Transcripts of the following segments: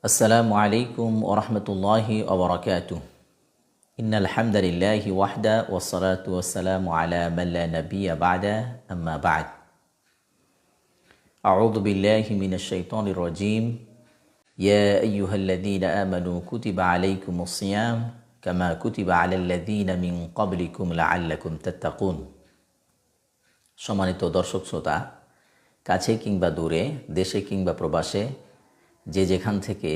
السلام عليكم ورحمة الله وبركاته إن الحمد لله وحده والصلاة والسلام على من لا نبي بعد أما بعد أعوذ بالله من الشيطان الرجيم يا أيها الذين آمنوا كتب عليكم الصيام كما كتب على الذين من قبلكم لعلكم تتقون সম্মানিত দর্শক শ্রোতা কাছে কিংবা দূরে দেশে কিংবা প্রবাসে যে যেখান থেকে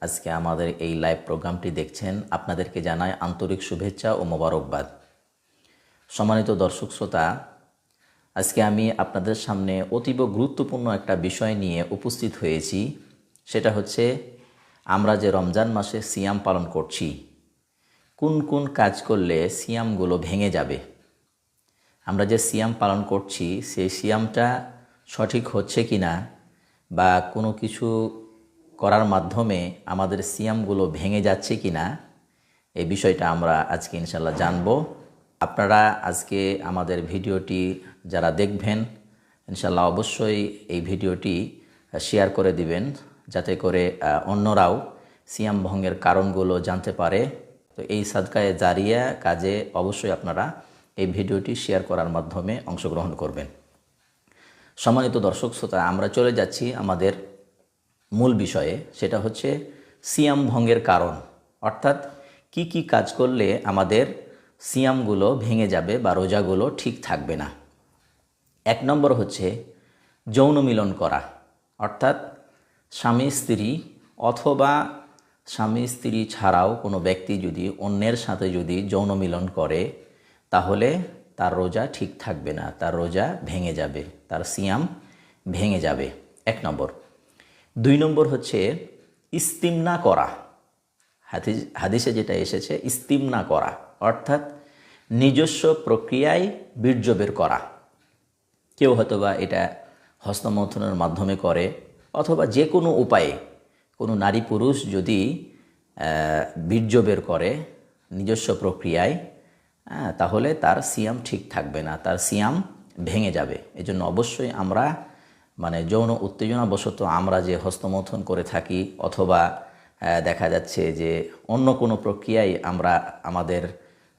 আজকে আমাদের এই লাইভ প্রোগ্রামটি দেখছেন, আপনাদেরকে জানায় আন্তরিক শুভেচ্ছা ও মোবারকবাদ। সম্মানিত দর্শক শ্রোতা, আজকে আমি আপনাদের সামনে অতীব গুরুত্বপূর্ণ একটা বিষয় নিয়ে উপস্থিত হয়েছি। সেটা হচ্ছে, আমরা যে রমজান মাসে সিয়াম পালন করছি, কোন কোন কাজ করলে সিয়ামগুলো ভেঙে যাবে? আমরা যে সিয়াম পালন করছি, সেই সিয়ামটা সঠিক হচ্ছে কি না বা কোনো কিছু করার মাধ্যমে আমাদের সিয়ামগুলো ভেঙে যাচ্ছে কি না এই বিষয়টা আমরা আজকে ইনশাল্লাহ জানব। আপনারা আজকে আমাদের ভিডিওটি যারা দেখবেন ইনশাল্লাহ অবশ্যই এই ভিডিওটি শেয়ার করে দিবেন, যাতে করে অন্যরাও সিয়াম ভঙ্গের কারণগুলো জানতে পারে। তো এই সাদকায়ে জারিয়া কাজে অবশ্যই আপনারা এই ভিডিওটি শেয়ার করার মাধ্যমে অংশগ্রহণ করবেন। সম্মানিত দর্শক শ্রোতা, আমরা চলে যাচ্ছি আমাদের মূল বিষয়ে সেটা হচ্ছে সিয়াম ভঙ্গের কারণ। অর্থাৎ কি কি কাজ করলে আমাদের সিয়ামগুলো ভেঙে যাবে বা রোজাগুলো ঠিক থাকবে না। এক নম্বর হচ্ছে যৌন মিলন করা। অর্থাৎ স্বামী, স্ত্রী অথবা স্বামী, স্ত্রী ছাড়াও কোনো ব্যক্তি যদি অন্যের সাথে যদি যৌন মিলন করে, তাহলে তার রোজা ঠিক থাকবে না, তার রোজা ভেঙে যাবে, তার সিয়াম ভেঙে যাবে। এক নম্বর। দুই নম্বর হচ্ছে ইস্তিমনা করা। হাদিস, হাদিসে যেটা এসেছে, ইস্তিমনা করা, অর্থাৎ নিজস্ব প্রক্রিয়ায় বীর্য বের করা। কেউ হয়তোবা এটা হস্তমন্থনের মাধ্যমে করে, অথবা যে কোনো উপায়ে, কোনো নারী পুরুষ যদি বীর্য বের করে নিজস্ব প্রক্রিয়ায় তাহলে তার সিয়াম ঠিক থাকবে না, তার সিয়াম ভেঙে যাবে। এজন্য অবশ্যই আমরা মানে যৌন উত্তেজনা উত্তেজনাবশত আমরা যে হস্তমথন করে থাকি, অথবা দেখা যাচ্ছে যে অন্য কোনো প্রক্রিয়ায় আমরা আমাদের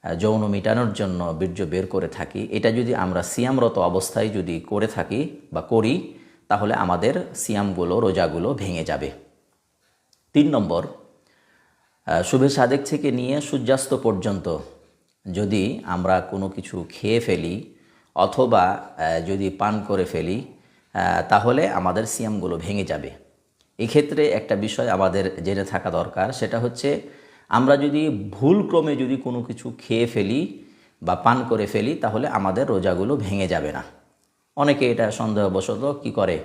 যৌন মেটানোর জন্য বীর্য বের করে থাকি, এটা যদি আমরা সিয়ামরত অবস্থায় যদি করে থাকি বা করি, তাহলে আমাদের সিয়ামগুলো, রোজাগুলো ভেঙে যাবে। তিন নম্বর শুভে সাদেক থেকে নিয়ে সূর্যাস্ত পর্যন্ত যদি আমরা কোনো কিছু খেয়ে ফেলি, অথবা যদি পান করে ফেলি তাহলে আমাদের সিয়ামগুলো ভেঙে যাবে। এক্ষেত্রে একটা বিষয় আমাদের জেনে থাকা দরকার, সেটা হচ্ছে আমরা যদি ভুল ক্রমে যদি কোনো কিছু খেয়ে ফেলি বা পান করে ফেলি, তাহলে আমাদের রোজাগুলো ভেঙে যাবে না। অনেকে এটা সন্দেহবশত কি করে?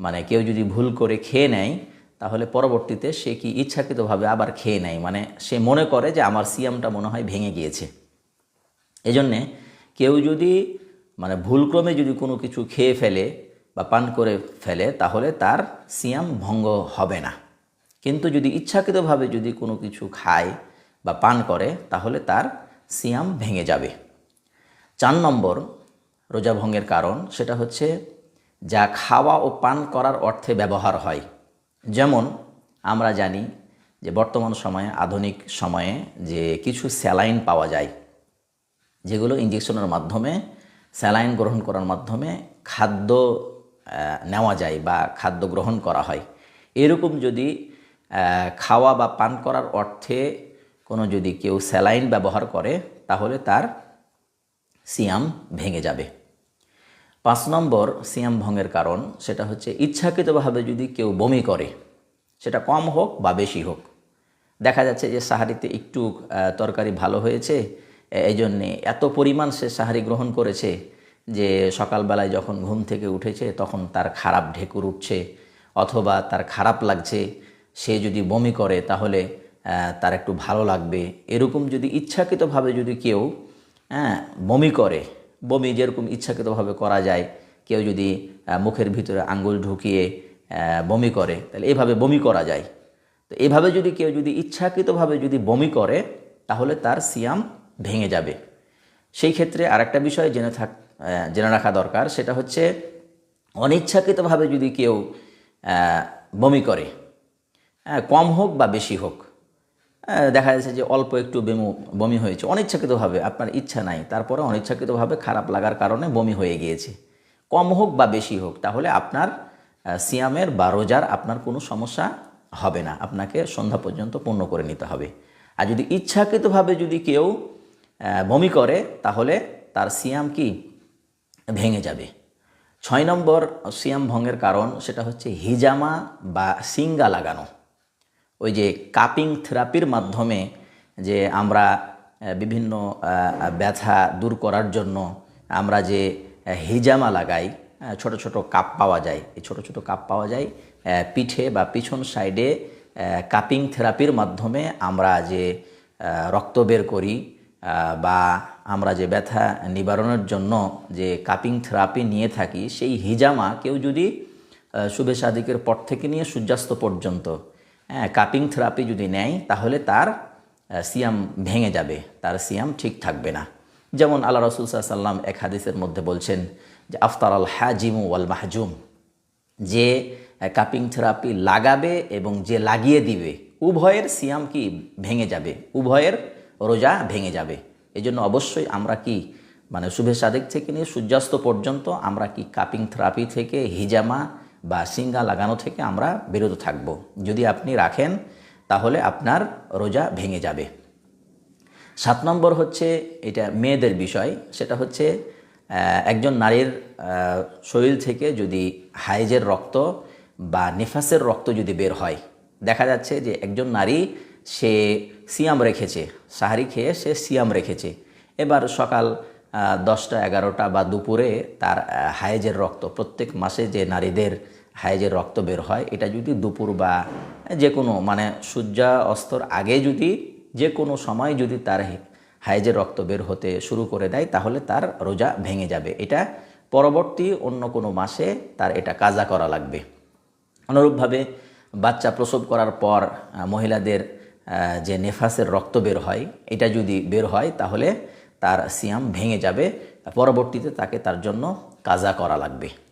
মানে কেউ যদি ভুল করে খেয়ে নেয়, তাহলে পরবর্তীতে সে কি ইচ্ছাকৃতভাবে আবার খেয়ে নেয়? মানে সে মনে করে যে আমার সিয়ামটা মনে হয় ভেঙে গিয়েছে। এজন্যে কেউ যদি মানে ভুলক্রমে যদি কোনো কিছু খেয়ে ফেলে বা পান করে ফেলে, তাহলে তার সিয়াম ভঙ্গ হবে না। কিন্তু যদি ইচ্ছাকৃতভাবে যদি কোনো কিছু খায় বা পান করে, তাহলে তার সিয়াম ভেঙে যাবে। চার নম্বর রোজা ভঙ্গের কারণ, সেটা হচ্ছে যা খাওয়া ও পান করার অর্থে ব্যবহার হয়। যেমন আমরা জানি যে বর্তমান সময়ে, আধুনিক সময়ে যে কিছু স্যালাইন পাওয়া যায়, যেগুলো ইঞ্জেকশনের মাধ্যমে, স্যালাইন গ্রহণ করার মাধ্যমে খাদ্য নেওয়া যায় বা খাদ্য গ্রহণ করা হয়। এরকম যদি খাওয়া বা পান করার অর্থে কোনো যদি কেউ স্যালাইন ব্যবহার করে, তাহলে তার সিয়াম ভেঙে যাবে। পাঁচ নম্বর সিয়াম ভঙ্গের কারণ, সেটা হচ্ছে ইচ্ছাকৃতভাবে যদি কেউ বমি করে, সেটা কম হোক বা বেশি হোক। দেখা যাচ্ছে যে সাহারিতে একটু তরকারি ভালো হয়েছে এই জন্যে এত পরিমাণ সে সাহারি গ্রহণ করেছে যে সকালবেলায় যখন ঘুম থেকে উঠেছে তখন তার খারাপ ঢেকুর উঠছে অথবা তার খারাপ লাগছে, সে যদি বমি করে তাহলে তার একটু ভালো লাগবে। এরকম যদি ইচ্ছাকৃতভাবে যদি কেউ হ্যাঁ বমি করে, বমি যেরকম ইচ্ছাকৃতভাবে করা যায়, কেউ যদি মুখের ভিতরে আঙ্গুল ঢুকিয়ে বমি করে, তাহলে এভাবে বমি করা যায়। তো এভাবে যদি কেউ যদি ইচ্ছাকৃতভাবে যদি বমি করে, তাহলে তার সিয়াম ভেঙে যাবে। সেই ক্ষেত্রে আরেকটা বিষয় জেনে থাক জেনে রাখা দরকার। সেটা হচ্ছে অনিচ্ছাকৃতভাবে যদি কেউ বমি করে কম হোক বা বেশি হোক দেখা যাচ্ছে যে অল্প একটু বেমু, বমি হয়েছে, অনিচ্ছাকৃতভাবে আপনার ইচ্ছা নাই, তারপরে অনিচ্ছাকৃতভাবে খারাপ লাগার কারণে বমি হয়ে গিয়েছে। কম হোক বা বেশি হোক, তাহলে আপনার সিয়ামের বা রোজার আপনার কোনো সমস্যা হবে না। আপনাকে সন্ধ্যা পর্যন্ত পূর্ণ করে নিতে হবে। আর যদি ইচ্ছাকৃতভাবে যদি কেউ বমি করে, তাহলে তার সিয়াম কি? ভেঙে যাবে। ছয় নম্বর সিয়াম ভঙ্গের কারণ সেটা হচ্ছে হিজামা বা সিঙ্গা লাগানো। ওই যে কাপিং থেরাপির মাধ্যমে যে আমরা বিভিন্ন ব্যথা দূর করার জন্য আমরা যে হিজামা লাগাই ছোট ছোট কাপ পাওয়া যায়। এই ছোট ছোট কাপ পাওয়া যায় পিঠে বা পিছন সাইডে কাপিং থেরাপির মাধ্যমে আমরা যে রক্ত বের করি বা আমরা যে ব্যথা নিবারণের জন্য যে কাপিং থেরাপি নিয়ে থাকি, সেই হিজামা কেউ যদি শুভে সাদিকের পর থেকে নিয়ে সূর্যাস্ত পর্যন্ত হ্যাঁ কাপিং থেরাপি যদি নেয়, তাহলে তার সিয়াম ভেঙে যাবে, তার সিয়াম ঠিক থাকবে না। যেমন আল্লাহ রসুল সাল্লাম এক হাদিসের মধ্যে বলছেন যে, আফতার আল হাজিমু ওয়াল মাহজুম, যে কাপিং থেরাপি লাগাবে এবং যে লাগিয়ে দিবে, উভয়ের সিয়াম কি ভেঙে যাবে, উভয়ের রোজা ভেঙে যাবে। এই জন্য অবশ্যই আমরা কি মানে শুভে সাদেক থেকে নিয়ে সূর্যাস্ত পর্যন্ত আমরা কি কাপিং থেরাপি থেকে হিজামা বা সিঙ্গা লাগানো থেকে আমরা বিরত থাকব। যদি আপনি রাখেন, তাহলে আপনার রোজা ভেঙে যাবে। সাত নম্বর হচ্ছে, এটা মেয়েদের বিষয়, সেটা হচ্ছে একজন নারীর শরীর থেকে যদি হাইজের রক্ত বা নেফাসের রক্ত যদি বের হয়, দেখা যাচ্ছে যে একজন নারী সে সিয়াম রেখেছে সাহারি খেয়ে সে সিয়াম রেখেছে। এবার সকাল দশটা এগারোটা বা দুপুরে তার আহ, হাইজের রক্ত প্রত্যেক মাসে যে নারীদের হায়েজের রক্ত বের হয় এটা যদি দুপুর বা যে কোনো মানে সূর্যা অস্তর আগে যদি যে কোনো সময় যদি তার হায়েজের রক্ত বের হতে শুরু করে দেয় তাহলে তার রোজা ভেঙে যাবে। এটা পরবর্তী অন্য কোনো মাসে তার এটা কাজা করা লাগবে। অনুরূপভাবে বাচ্চা প্রসব করার পর মহিলাদের যে নেফাসের রক্ত বের হয়, এটা যদি বের হয়, তাহলে তার সিয়াম ভেঙে যাবে। পরবর্তীতে তাকে তার জন্য কাজা করা লাগবে।